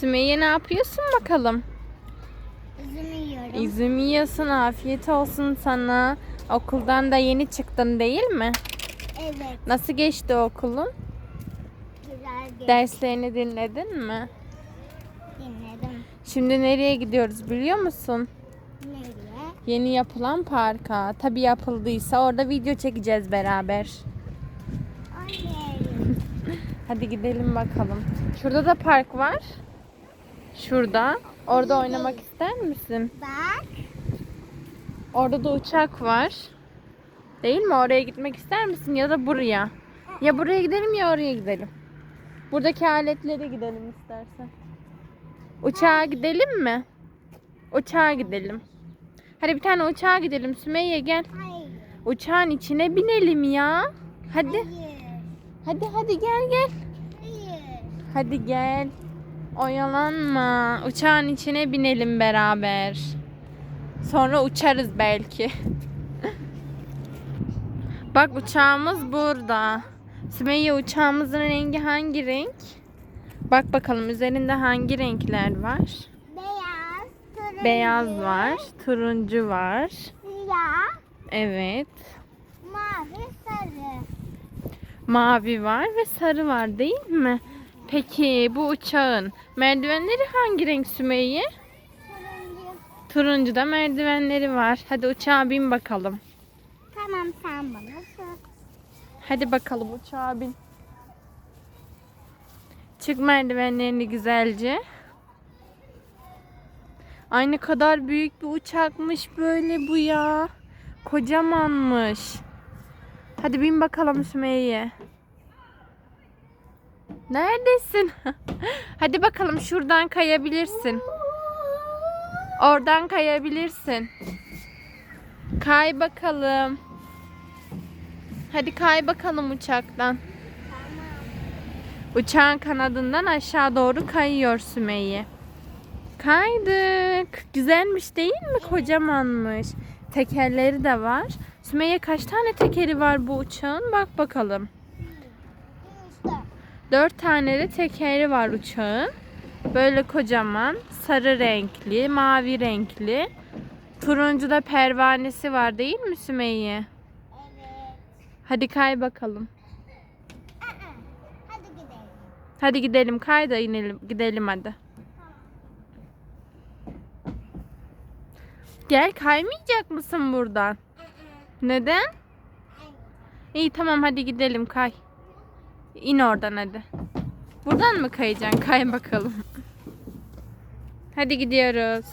Sümeyye ne yapıyorsun bakalım? Üzümü yiyorum. Üzüm yiyorsun afiyet olsun sana. Okuldan da yeni çıktın değil mi? Evet. Nasıl geçti okulun? Güzel geçti. Derslerini dinledin mi? Dinledim. Şimdi nereye gidiyoruz biliyor musun? Nereye? Yeni yapılan parka. Tabii yapıldıysa orada video çekeceğiz beraber. Anne. Hadi gidelim bakalım. Şurada da park var. Şurada. Orada oynamak ister misin? Bak. Orada da uçak var. Değil mi? Oraya gitmek ister misin ya da buraya? Ya buraya gidelim ya oraya gidelim. Buradaki aletlere gidelim istersen. Uçağa gidelim mi? Uçağa gidelim. Hadi bir tane uçağa gidelim. Sümeyye gel. Hayır. Uçağın içine binelim ya. Hadi. Hayır. Hadi hadi gel gel. Hayır. Hadi gel. Oyalanma. Uçağın içine binelim beraber. Sonra uçarız belki. Bak uçağımız burada. Sümeyye uçağımızın rengi hangi renk? Bak bakalım üzerinde hangi renkler var? Beyaz. Turuncu. Beyaz var, turuncu var. Siyah. Evet. Mavi. Sarı. Mavi var ve sarı var değil mi? Peki bu uçağın merdivenleri hangi renk Sümeyye? Turuncu. Turuncu da merdivenleri var. Hadi uçağa bin bakalım. Tamam sen bana sor. Hadi bakalım uçağa bin. Çık merdivenlerini güzelce. Ay ne kadar büyük bir uçakmış böyle bu ya. Kocamanmış. Hadi bin bakalım Sümeyye. Neredesin? Hadi bakalım şuradan kayabilirsin. Oradan kayabilirsin. Kay bakalım. Hadi kay bakalım uçaktan. Uçağın kanadından aşağı doğru kayıyor Sümeyye. Kaydık. Güzelmiş değil mi? Kocamanmış. Tekerleri de var. Sümeyye kaç tane tekeri var bu uçağın? Bak bakalım. Dört tane de tekeri var uçağın. Böyle kocaman. Sarı renkli, mavi renkli. Turuncu da pervanesi var değil mi Sümeyye? Evet. Hadi kay bakalım. Aa, Hadi gidelim. Hadi gidelim kay da inelim gidelim hadi. Gel kaymayacak mısın buradan? Neden? İyi tamam hadi gidelim kay. İn oradan hadi. Buradan mı kayacaksın? Kay bakalım. Hadi gidiyoruz.